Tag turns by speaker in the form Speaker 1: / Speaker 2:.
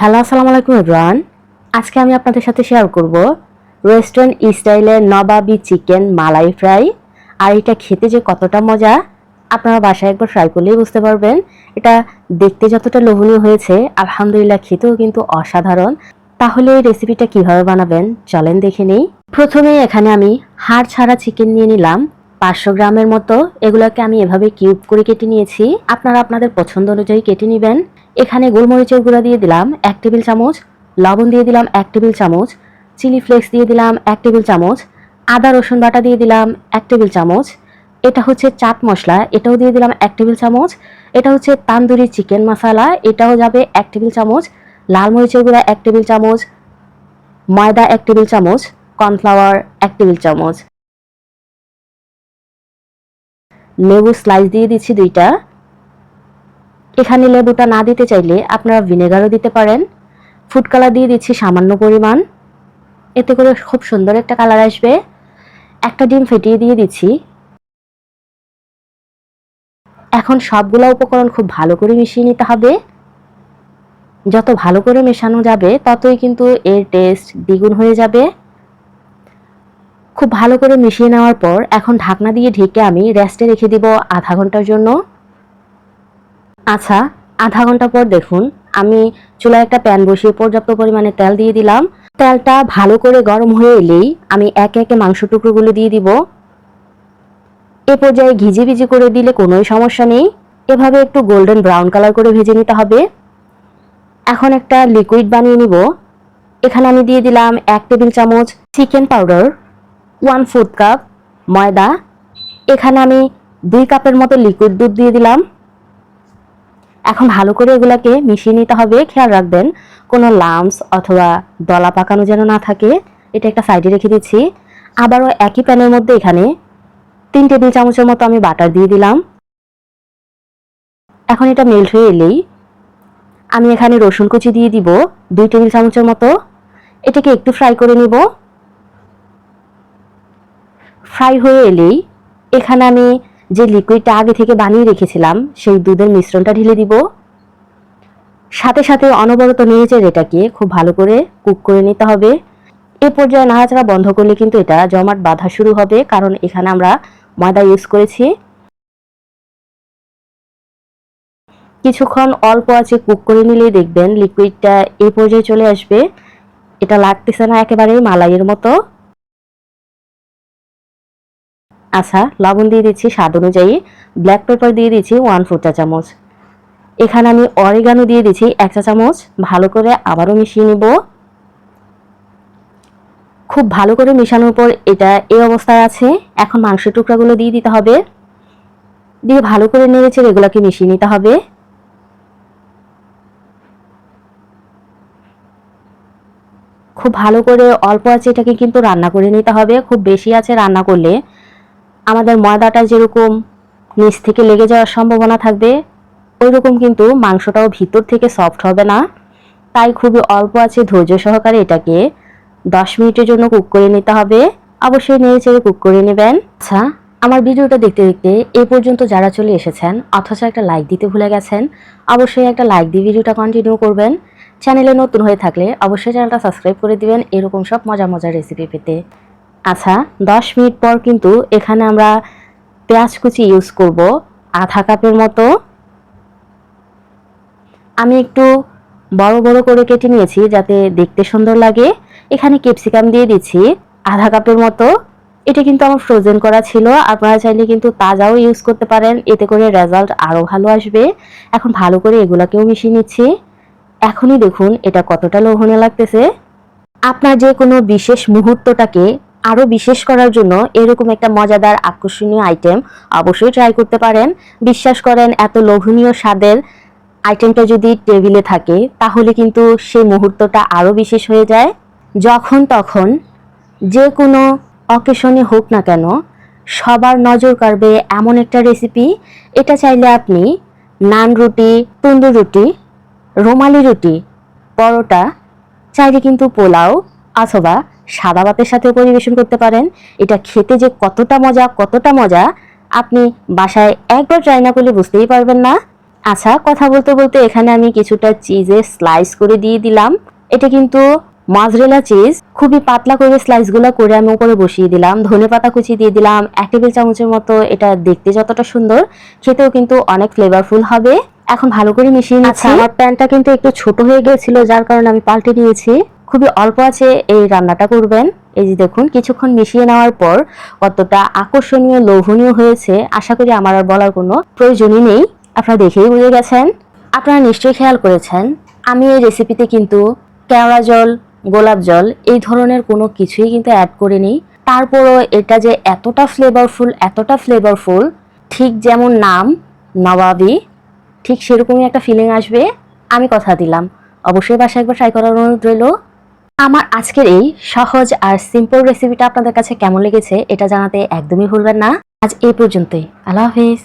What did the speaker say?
Speaker 1: Hello আসসালামু আলাইকুম everyone আজকে আমি আপনাদের সাথে শেয়ার করব রেস্টুরেন্ট স্টাইলের নবাবি চিকেন মালাই ফ্রাই আর এটা খেতে যে কতটা মজা, আপনারা বাসায় একবার ফ্রাই করলেই বুঝতে পারবেন। এটা দেখতে যতটা লোভনীয় হয়েছে, আলহামদুলিল্লাহ খেতেও কিন্তু অসাধারণ। তাহলে এই রেসিপিটা কীভাবে বানাবেন, চলেন দেখে নেই। প্রথমে এখানে আমি হাড় ছাড়া চিকেন নিয়ে নিলাম। পাঁচশো গ্রামের মতো। এগুলোকে আমি এভাবে কিউব করে কেটে নিয়েছি। আপনারা আপনাদের পছন্দ অনুযায়ী কেটে নেবেন। এখানে গোলমরিচের গুঁড়া দিয়ে দিলাম এক টেবিল চামচ, লবণ দিয়ে দিলাম এক টেবিল চামচ, চিলি ফ্লেক্স দিয়ে দিলাম এক টেবিল চামচ, আদা, রসুন বাটা দিয়ে দিলাম এক টেবিল চামচ। এটা হচ্ছে চাট মশলা, এটাও দিয়ে দিলাম এক টেবিল চামচ। এটা হচ্ছে তান্দুরি চিকেন মশলা, এটাও যাবে এক টেবিল চামচ। লাল মরিচের গুঁড়া এক টেবিল চামচ। ময়দা এক টেবিল চামচ। কর্নফ্লাওয়ার এক টেবিল চামচ। লেবু স্লাইস দিয়ে দিচ্ছি দুইটা। এখানে লেবুটা না দিতে চাইলে আপনারা ভিনেগারও দিতে পারেন। ফুড কালার দিয়ে দিচ্ছি সামান্য পরিমাণ। এতে করে খুব সুন্দর একটা কালার আসবে। একটা ডিম ফেটিয়ে দিয়ে দিচ্ছি। এখন সবগুলো উপকরণ খুব ভালো করে মিশিয়ে নিতে হবে। যত ভালো করে মেশানো যাবে, ততই কিন্তু এর টেস্ট দ্বিগুণ হয়ে যাবে। খুব ভালো করে মিশিয়ে নেওয়ার পর এখন ঢাকনা দিয়ে ঢেকে আমি রেস্টে রেখে দিব আধা ঘণ্টার জন্য। আচ্ছা আধা ঘণ্টা পর দেখুন। আমি চুলায় একটা প্যান বসিয়ে পর্যাপ্ত পরিমাণে তেল দিয়ে দিলাম। তেলটা ভালো করে গরম হয়ে এলেই আমি একে একে মাংস টুকরোগুলো দিয়ে দিব। এ পর্যায়ে ঘিজি ভিজি করে দিলে কোনোই সমস্যা নেই। এভাবে একটু গোল্ডেন ব্রাউন কালার করে ভেজে নিতে হবে। এখন একটা লিকুইড বানিয়ে নিব। এখানে আমি দিয়ে দিলাম এক টেবিল চামচ chicken powder, one fourth cup ময়দা। এখানে আমি দুই কাপের মতো লিকুইড দুধ দিয়ে দিলাম। এখন ভালো করে এগুলাকে মিশিয়ে নিতে হবে, খেয়াল রাখবেন, কোনো লামস অথবা দলা পাকানো যেন না থাকে। এটা একটা সাইডে রেখে দিচ্ছি। আবারও একই প্যানের মধ্যে এখানে তিন টেবিল চামচের মতো আমি বাটার দিয়ে দিলাম। এখন এটা মেল্ট হয়ে এলেই আমি এখানে রসুন কুচি দিয়ে দিব দুই টেবিল চামচের মতো। এটাকে একটু ফ্রাই করে নিব। ফ্রাই হয়ে এলেই এখানে আমি যে লিকুইডটা আগে থেকে বানিয়ে রেখেছিলাম, সেই দুধের মিশ্রণটা ঢেলে দিব। সাথে সাথে অনবরত নেড়েচেড়ে এটাকে খুব ভালো করে কুক করে নিতে হবে। এ পর্যায়ে নাড়াচাড়া বন্ধ করলে কিন্তু এটা জমাট বাঁধা শুরু হবে, কারণ এখানে আমরা ময়দা ইউজ করেছি। কিছুক্ষণ অল্প আছে কুক করে নিলেই দেখবেন লিকুইডটা এই পর্যায়ে চলে আসবে। এটা লাগতেছে না একেবারেই মালাইয়ের মতো। আচ্ছা লবণ দিয়ে দিচ্ছি স্বাদ অনুযায়ী। ব্ল্যাক পেপার দিয়ে দিচ্ছি ওয়ান ফোর চা চামচ। এখানে আমি অরিগানো দিয়ে দিচ্ছি এক চা চামচ। ভালো করে আবারও মিশিয়ে নিব। খুব ভালো করে মেশানোর পর এটা এই অবস্থায় আছে। এখন মাংসের টুকরাগুলো দিয়ে দিতে হবে। দিয়ে ভালো করে নেড়েছে এগুলোকে মিশিয়ে নিতে হবে। খুব ভালো করে অল্প আছে এটাকে কিন্তু রান্না করে নিতে হবে। খুব বেশি আছে রান্না করলে আমাদের ময়দাটা যেরকম নিচ থেকে লেগে যাওয়ার সম্ভাবনা থাকবে ওই রকম কিন্তু মাংসটাও ভিতর থেকে সফট হবে না। তাই খুবই অল্প আছে ধৈর্য সহকারে এটাকে দশ মিনিটের জন্য কুক করে নিতে হবে। অবশ্যই নেড়ে চেড়ে কুক করে নেবেন। আচ্ছা আমার ভিডিওটা দেখতে দেখতে এ পর্যন্ত যারা চলে এসেছেন, অথচ একটা লাইক দিতে ভুলে গেছেন, অবশ্যই একটা লাইক দিয়ে ভিডিওটা কন্টিনিউ করবেন। চ্যানেলে নতুন হয়ে থাকলে অবশ্যই চ্যানেলটা সাবস্ক্রাইব করে দিবেন, এরকম সব মজা মজার রেসিপি পেতে। আচ্ছা দশ মিনিট পর কিন্তু এখানে আমরা পেঁয়াজ কুচি ইউজ করব। আধা কাপের মতো। আমি একটু বড় বড় করে কেটে নিয়েছি যাতে দেখতে সুন্দর লাগে। এখানে ক্যাপসিকাম দিয়ে দিচ্ছি আধা কাপের মতো। এটা কিন্তু আমার ফ্রোজেন করা ছিল। আপনারা চাইলে কিন্তু তাজাও ইউজ করতে পারেন। এতে করে রেজাল্ট আরও ভালো আসবে। এখন ভালো করে এগুলাকেও মিশিয়ে নিচ্ছি। এখনই দেখুন এটা কতটা লোভনীয় লাগতেছে। আপনার যে কোনো বিশেষ মুহূর্তটাকে আরও বিশেষ করার জন্য এরকম একটা মজাদার আকর্ষণীয় আইটেম অবশ্যই ট্রাই করতে পারেন। বিশ্বাস করেন, এত লোভনীয় স্বাদের আইটেমটা যদি টেবিলে থাকে, তাহলে কিন্তু সেই মুহূর্তটা আরও বিশেষ হয়ে যায়। যখন তখন যে কোনো অকেশনে হোক না কেন, সবার নজর কাড়বে এমন একটা রেসিপি এটা চাইলে আপনি নান রুটি, তন্দুর রুটি, রুমালি রুটি, পরোটা, চাইলে কিন্তু পোলাও অথবা সাদা ভাতের সাথেও পরিবেশন করতে পারেন। এটা খেতে যে কতটা মজা কতটা মজা আপনি বাসায় একবার ট্রাই না করলে বুঝতেই পারবেন না। আচ্ছা কথা বলতে বলতে এখানে আমি কিছুটা চিজে স্লাইস করে দিয়ে দিলাম। এটা কিন্তু মাজরেলা চিজ খুবই পাতলা করে স্লাইসগুলো করে আমি উপরে বসিয়ে দিলাম। ধনে পাতা কুচি দিয়ে দিলাম এক টেবিল চামচের মতো। এটা দেখতে যতটা সুন্দর খেতেও কিন্তু অনেক ফ্লেভারফুল হবে। এখন ভালো করে মিশিয়ে নিচ্ছি। আমার প্যানটা কিন্তু একটু ছোট হয়ে গিয়েছিল যার কারণে আমি পাল্টে নিয়েছি। খুবই অল্প আছে এই রান্নাটা করবেন। এই যে দেখুন, কিছুক্ষণ মিশিয়ে নেওয়ার পর কতটা আকর্ষণীয়, লোভনীয় হয়েছে, আশা করি আমার আর বলার কোনো প্রয়োজনই নেই। আপনারা দেখেই বুঝে গেছেন। আপনারা নিশ্চয়ই খেয়াল করেছেন, আমি এই রেসিপিতে কিন্তু কেওড়া জল, গোলাপ জল এই ধরনের কোনো কিছুই কিন্তু অ্যাড করিনি। তারপরও এটা যে এতটা ফ্লেভারফুল এতটা ফ্লেভারফুল ঠিক যেমন নাম, নবাবি, ঠিক সেরকমই একটা ফিলিং আসবে, আমি কথা দিলাম। অবশ্যই বাসায় একবার ট্রাই করার অনুরোধ রইল। আমার আজকের এই সহজ আর সিম্পল রেসিপিটা আপনাদের কাছে কেমন লেগেছে, এটা জানাতে একদমই ভুলবেন না। আজ এই পর্যন্তই। আল্লাহ হাফিজ।